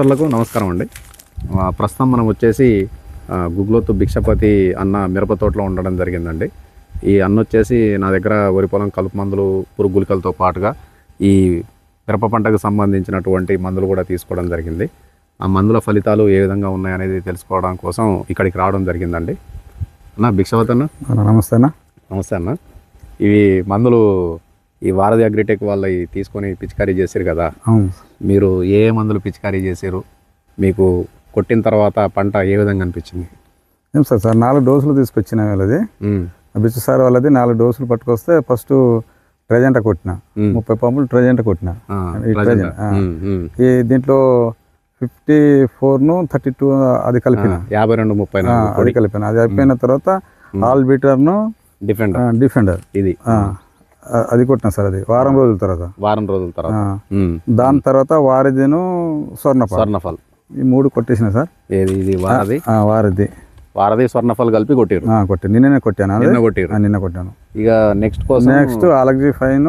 మిత్రులకు నమస్కారం అండి. ప్రస్తుతం మనం వచ్చేసి గుగ్లోతు భిక్షపతి అన్న మిరప తోటలో ఉండడం జరిగిందండి. ఈ అన్న వచ్చేసి నా దగ్గర వరి పొలం కలుపు మందులు పురుగు గుళికలతో పాటుగా ఈ మిరప పంటకు సంబంధించినటువంటి మందులు కూడా తీసుకోవడం జరిగింది. ఆ మందుల ఫలితాలు ఏ విధంగా ఉన్నాయనేది తెలుసుకోవడం కోసం ఇక్కడికి రావడం జరిగిందండి. అన్న భిక్షపతి అన్న. నమస్తే అన్న. నమస్తే అన్న. ఇవి మందులు ఈ వారధి అగ్రిటెక్ వాళ్ళవి తీసుకొని పిచికారీ చేశారు కదా? అవును. మీరు ఏ మందులు పిచికారీ చేశారు? మీకు కొట్టిన తర్వాత పంట ఏ విధంగా అనిపించింది? ఏం సార్ సార్ నాలుగు డోసులు తీసుకొచ్చిన వాళ్ళది. బిచ్చు సార్ వాళ్ళది నాలుగు డోసులు పట్టుకొస్తే ఫస్ట్ ట్రెజెంట కొట్టిన. ముప్పై పంపులు ట్రెజెంట కొట్టిన. ఈ దీంట్లో ఫిఫ్టీ ఫోర్ను థర్టీ టూ అది కలిపిన. యాభై రెండు ముప్పై అది కలిపిన. అది అయిపోయిన తర్వాత ఆల్ బీటర్ను డిఫెండర్. డిఫెండర్. ఇది. అది కొట్టిన సార్ అది. వారం రోజుల తర్వాత. వారం రోజుల తర్వాత. దాని తర్వాత వారిదిను స్వర్ణపాల్ స్వర్ణఫల్. ఈ మూడు కొట్టేసిన సార్. ఏది ఇది వారది? వారిది. వారది స్వర్ణఫల్ కలిపి కొట్టిరు కొట్టి నిన్ననే కొట్టాను. నిన్న కొట్టిరు నిన్న కొట్టాను. ఇక నెక్స్ట్ కోసం నెక్స్ట్ అలగ్జీ ఫైన్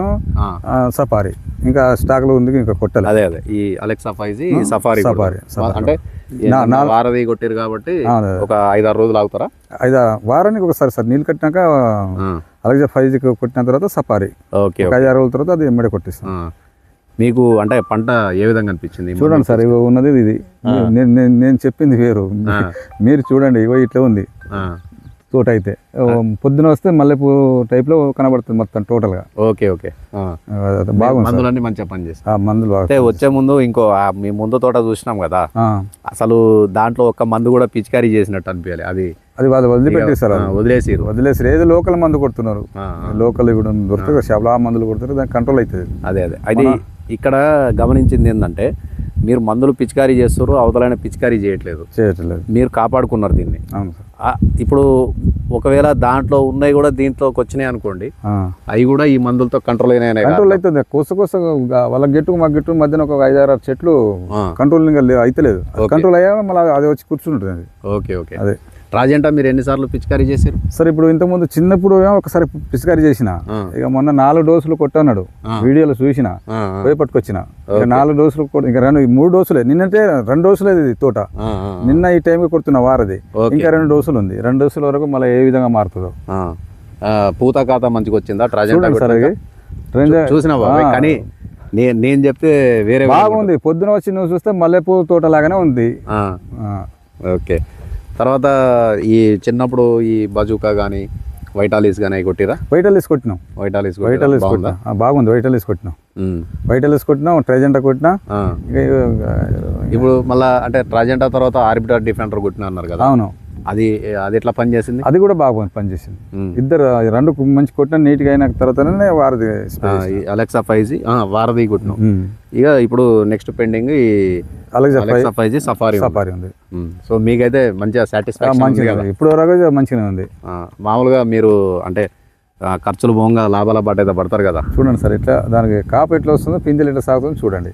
సఫారీ ఇంకా స్టాక్లో ఉంది ఇంకా కొట్టాలి అదే అదే. ఈ అలెక్సా ఫైవ్ సఫారీ. సఫారీ. అంటే వారది కొట్టిరు కాబట్టి. ఒక ఐదారు రోజులు ఆగుతారా? ఐదు వారానికి ఒకసారి సార్ నీళ్ళు కట్టినాక ఆ, అలగ్జీ ఫైవ్ కొట్టిన తర్వాత సఫారీ. ఓకే ఆరు రోజుల తర్వాత అది ఎమ్మడే కొట్టిస్తాం. మీకు అంటే పంట ఏ విధంగా అనిపించింది? చూడండి సార్ ఇగో ఉన్నది ఇది. నేను చెప్పింది వేరు. మీరు చూడండి ఇగో ఇట్లా ఉంది. తోట అయితే పొద్దున వస్తే మల్లెపూ టైప్లో కనబడుతుంది మొత్తం టోటల్గా ఓకే. ఓకే బాగుంది మందులన్నీ మంచిగా పనిచేస్తాయి. ఆ మందులు అంటే వచ్చే ముందు ఇంకో మీ ముందు తోట చూసినాం కదా? అసలు దాంట్లో ఒక్క మందు కూడా పిచికారీ చేసినట్టు అనిపించాలి. అది అది వాళ్ళు వదిలిపెట్టేస్తారు ఆ, వదిలేసిరు వదిలేసి ఏది లోకల్ మందు కొడుతున్నారు. లోకల్ ఇప్పుడు దొరుకుతుంది షాప్లో మందులు కొడుతారు దానికి కంట్రోల్ అవుతుంది. అదే అదే. అది ఇక్కడ గమనించింది ఏంటంటే మీరు మందులు పిచికారీ చేస్తారు అవతలైన పిచికారీ చేయట్లేదు. చేయట్లేదు. మీరు కాపాడుకున్నారు దీన్ని. అవును సార్. ఇప్పుడు ఒకవేళ దాంట్లో ఉన్నాయి కూడా దీంట్లోకి వచ్చినాయి అనుకోండి అవి కూడా ఈ మందులతో కంట్రోల్ అయినాయి కంట్రోల్ అవుతుంది కోస కోస వాళ్ళ గెట్టు మా గెట్టు మధ్యన ఒక ఐదు ఆరు చెట్లు. కంట్రోల్ ఇంకా లే- అయితలేదు. కంట్రోల్ అయ్యా మళ్ళీ అది వచ్చి కూర్చుంటుంది ఓకే ఓకే. అదే. రాజంటా మీరు ఎన్నిసార్లు పిచికారీ చేశారు? సరే ఇప్పుడు ఇంతకుముందు చిన్నప్పుడు ఒకసారి పిచికారీ చేసిన. ఇక మొన్న నాలుగు డోసులు కొట్టన్నాడు. వీడియోలో చూసిన పోయి పట్టుకొచ్చిన. ఇక నాలుగు డోసులు ఇంకా రెండు మూడు డోసులే. నిన్నంటే రెండు డోసులే ఇది తోట. నిన్న ఈ టైంకి కొడుతున్న వారది. ఇంకా రెండు డోసులు ఉంది. రెండు డోసుల వరకు మళ్ళీ ఏ విధంగా మారుతుందో. పూత ఖాతా మంచిగా వచ్చిందా? చూడండి సార్ కానీ నే- నేను చెప్తే వేరే బాగుంది. పొద్దున వచ్చి నువ్వు చూస్తే మల్లెపూ తోట లాగానే ఉంది ఓకే. తర్వాత ఈ చిన్నప్పుడు ఈ బజూకా కానీ వైటాలిస్ కానీ కొట్టిరా? వైటలిస్ కొట్టినాం. వైటాలిస్ వైటలిస్ బాగుందా? కొట్టినా. బాగుంది. వైటలిస్ కొట్టినాం. వైటలిస్ కొట్టినాం ట్రెజెంటా కొట్టినా. ఇప్పుడు మళ్ళా అంటే ట్రాజెంటా తర్వాత ఆర్బిటర్ డిఫెండర్ కొట్టిన అన్నారు కదా? అవును. అది అది ఎట్లా పనిచేసింది అది కూడా బాగుంది పనిచేసింది. ఇద్దరు రెండు మంచి కొట్టిన నీట్గా అయిన తర్వాతనే వారిది అలెక్సా ఫైవ్ జీ వారది కొట్టినాం. ఇక ఇప్పుడు next pending Alexa five G Safari. Safari ఉంది. సో మీకైతే మంచిగా సాటిస్ఫాక్షన్ మంచిగా ఇప్పుడు వరకు మంచిగానే ఉంది మామూలుగా మీరు అంటే ఖర్చులు పోగా లాభాల బాట పడతారు కదా చూడండి సార్ ఇట్లా దానికి కాపు ఎట్లా వస్తుందో పిందెలు ఎట్లా సాగుతుందో చూడండి.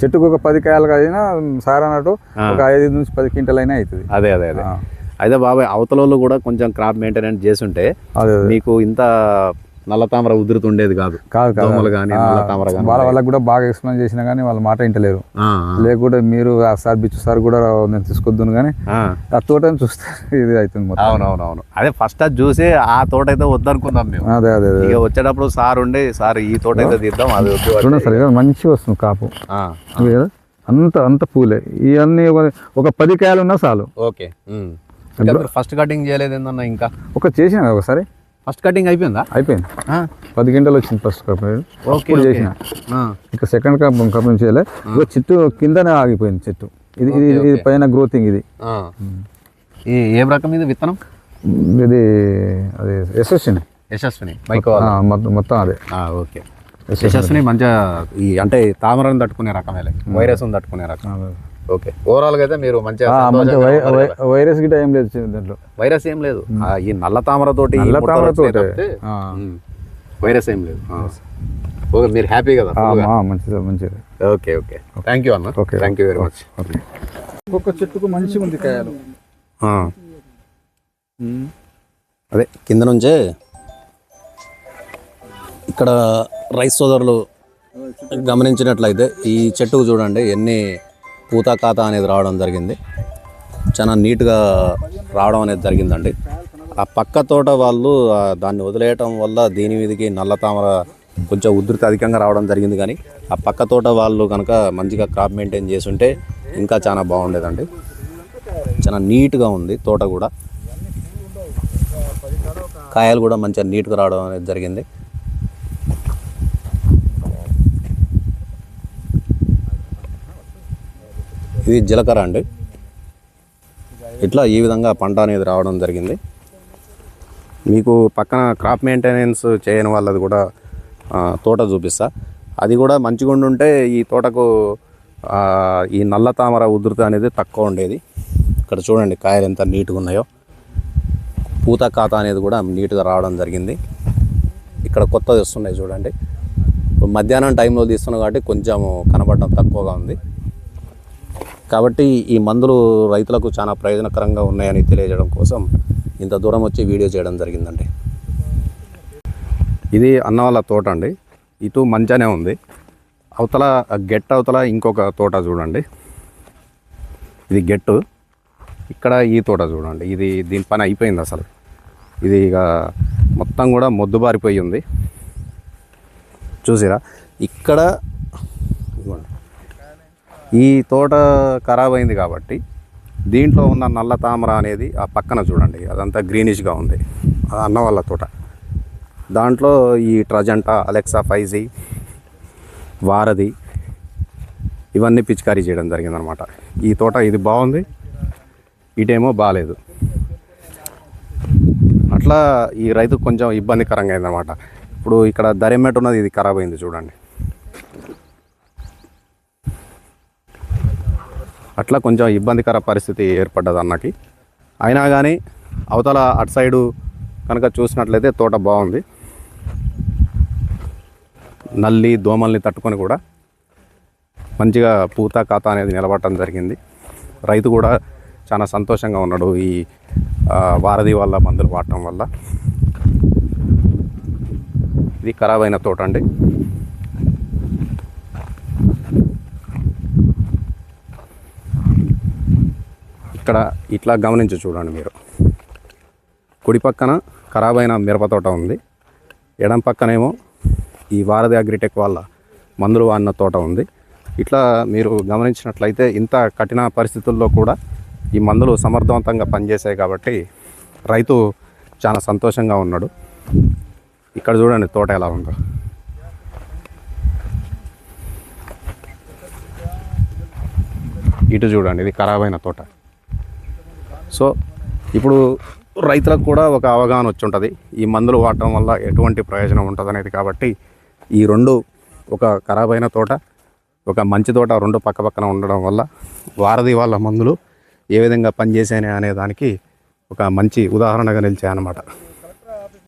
చెట్టుకు ఒక పది కాయలు అయినా సార్ అన్నట్టు ఒక ఐదు నుంచి పది క్వింటల్ అయినా అవుతుంది అదే అదే అదే. అయితే బాబాయ్ అవతల వాళ్ళు కూడా కొంచెం క్రాప్ మెయింటెనెన్స్ చేస్తుంటే. మీకు ఇంత నల్ల తామర ఉధృతుండేది కాదు. కాదు కాదు. దోమలు కానీ నల్ల తామర కానీ వాళ్ళ వాళ్ళకి కూడా బాగా ఎక్స్ప్లెయిన్ చేసినా కానీ వాళ్ళ మాట వింటలేరు. ఆ, లేకుంటే మీరు సార్ బిచ్చు సార్ కూడా నేను తీసుకొద్దును కానీ ఆ. తోటని చూస్తే ఇది అవుతుంది అవునవునవును. అదే ఫస్ట్ అది చూసి ఆ తోట అయితే వద్దనుకుందాం మేము. అదే అదే ఇక వచ్చేటప్పుడు సార్ ఉండి సార్ ఈ తోట అయితే తీద్దాం అది వద్దు సార్ మంచిగా వస్తుంది కాపు. అంత అంత పూలే. ఇవన్నీ ఒక పది కాయలు ఉన్నా చాలు. ఓకే. ఫస్ట్ కటింగ్ చేయలేదు ఏందన్నా ఇంకా? ఒక చేసిన ఒకసారి? ఫస్ట్ కటింగ్ అయిపోయిందా? అయిపోయింది. పది గంటలు వచ్చింది ఫస్ట్ కప్. ఓకే. చేసిన. ఇక సెకండ్ కప్ కప్ నుంచి చేయలే. ఇక చెట్టు కిందనే ఆగిపోయింది చెట్టు. ఇది ఇది ఇది పైన గ్రోతింగ్ ఇది. ఏం రకం ఇది విత్తనం? ఇది అది యశస్విని. యశస్విని మొత్తం అదే. ఓకే. యశస్విని. మంచిగా ఈ అంటే తామరను తట్టుకునే రకమేలే వైరస్ తట్టుకునే రకం. ఓకే. ఓవరాల్గా అయితే మీరు మంచిగా? వైరస్ గిట్ట ఏం లేదు దాంట్లో. వైరస్ ఏం లేదు. ఆ, ఈ నల్ల తామర తోటి ఈ నల్ల తామర తోటే. వైరస్ ఏం లేదు. ఓకే మీరు హ్యాపీ కదా మంచిది మంచిది. Okay okay. థ్యాంక్ యూ అన్న. Okay. Thank you very much okay ఒక్కొక్క చెట్టుకు మంచిగా ఉంది కాయలు. అదే కింద నుంచే ఇక్కడ రైస్ సోదరులు గమనించినట్లయితే ఈ చెట్టుకు చూడండి ఎన్ని పూత ఖాతా అనేది రావడం జరిగింది. చాలా నీట్గా రావడం అనేది జరిగిందండి. ఆ పక్క తోట వాళ్ళు దాన్ని వదిలేయటం వల్ల దీని మీదకి నల్ల తామర కొంచెం ఉధృతి అధికంగా రావడం జరిగింది కానీ ఆ పక్క తోట వాళ్ళు కనుక మంచిగా క్రాప్ మెయింటైన్ చేసుంటే ఇంకా చాలా బాగుండేదండి. చాలా నీట్గా ఉంది తోట కూడా. కాయలు కూడా మంచిగా నీట్గా రావడం అనేది జరిగింది. ఇది జీలకర్ర అండి. ఇట్లా ఈ విధంగా పంట అనేది రావడం జరిగింది. మీకు పక్కన క్రాప్ మెయింటెనెన్స్ చేయని వాళ్ళది కూడా తోట చూపిస్తా. అది కూడా మంచిగా ఉండుంటే ఈ తోటకు ఈ నల్ల తామర ఉధృతి అనేది తక్కువ ఉండేది. ఇక్కడ చూడండి కాయలు ఎంత నీట్గా ఉన్నాయో. పూత ఖాతా అనేది కూడా నీట్గా రావడం జరిగింది. ఇక్కడ కొత్తది వస్తున్నాయి చూడండి. మధ్యాహ్నం టైంలో తీస్తున్నాం కాబట్టి కొంచెం కనబడడం తక్కువగా ఉంది. కాబట్టి ఈ మందులు రైతులకు చాలా ప్రయోజనకరంగా ఉన్నాయని తెలియజేయడం కోసం ఇంత దూరం వచ్చి వీడియో చేయడం జరిగిందండి. ఇది అన్న వాళ్ళ తోట అండి. ఇటు మంచిగానే ఉంది. అవతల గెట్ అవతల ఇంకొక తోట చూడండి. ఇది గెట్టు ఇక్కడ ఈ తోట చూడండి. ఇది దీని పని అయిపోయింది అసలు. ఇది ఇక మొత్తం కూడా మొద్దుబారిపోయి ఉంది. చూసిరా? ఇక్కడ ఈ తోట ఖరాబ్ అయింది కాబట్టి దీంట్లో ఉన్న నల్ల తామర అనేది ఆ పక్కన చూడండి అదంతా గ్రీనిష్గా ఉంది. అది అన్న వాళ్ళ తోట. దాంట్లో ఈ ట్రజంటా అలెక్సా ఫైవ్ వారధి ఇవన్నీ పిచికారీ చేయడం జరిగిందనమాట ఈ తోట ఇది బాగుంది ఇటేమో బాగాలేదు అట్లా ఈ రైతుకు కొంచెం ఇబ్బందికరంగా అయిందనమాట ఇప్పుడు ఇక్కడ దరెమ్మెట్ ఉన్నది ఇది ఖరాబ్ అయింది చూడండి. అట్లా కొంచెం ఇబ్బందికర పరిస్థితి ఏర్పడ్డది అన్నకి. అయినా కానీ అవతల అటు సైడు కనుక చూసినట్లయితే తోట బాగుంది. నల్లి దోమల్ని తట్టుకొని కూడా మంచిగా పూత ఖాతా అనేది నిలబడటం జరిగింది. రైతు కూడా చాలా సంతోషంగా ఉన్నాడు ఈ వారధి వల్ల మందులు వాడటం వల్ల. ఇది ఖరాబ్ అయిన తోట అండి. ఇక్కడ ఇట్లా గమనించి చూడండి మీరు. కుడి పక్కన ఖరాబ్ అయిన ఉంది. ఎడం పక్కనేమో ఈ వారధి అగ్రిటెక్ వాళ్ళ మందులు వాడిన తోట ఉంది. ఇట్లా మీరు గమనించినట్లయితే ఇంత కఠిన పరిస్థితుల్లో కూడా ఈ మందులు సమర్థవంతంగా పనిచేశాయి కాబట్టి రైతు చాలా సంతోషంగా ఉన్నాడు. ఇక్కడ చూడండి తోట ఎలా ఉందో. ఇటు చూడండి ఇది ఖరాబ్ అయిన తోట. సో ఇప్పుడు రైతులకు కూడా ఒక అవగాహన వచ్చి ఉంటుంది ఈ మందులు వాడటం వల్ల ఎటువంటి ప్రయోజనం ఉంటుంది అనేది కాబట్టి ఈ రెండు ఒక ఖరాబ్ అయిన తోట ఒక మంచి తోట రెండు పక్క పక్కన ఉండడం వల్ల వారధి వాళ్ళ మందులు ఏ విధంగా పనిచేసాయి అనే దానికి ఒక మంచి ఉదాహరణగా నిలిచాయన్నమాట.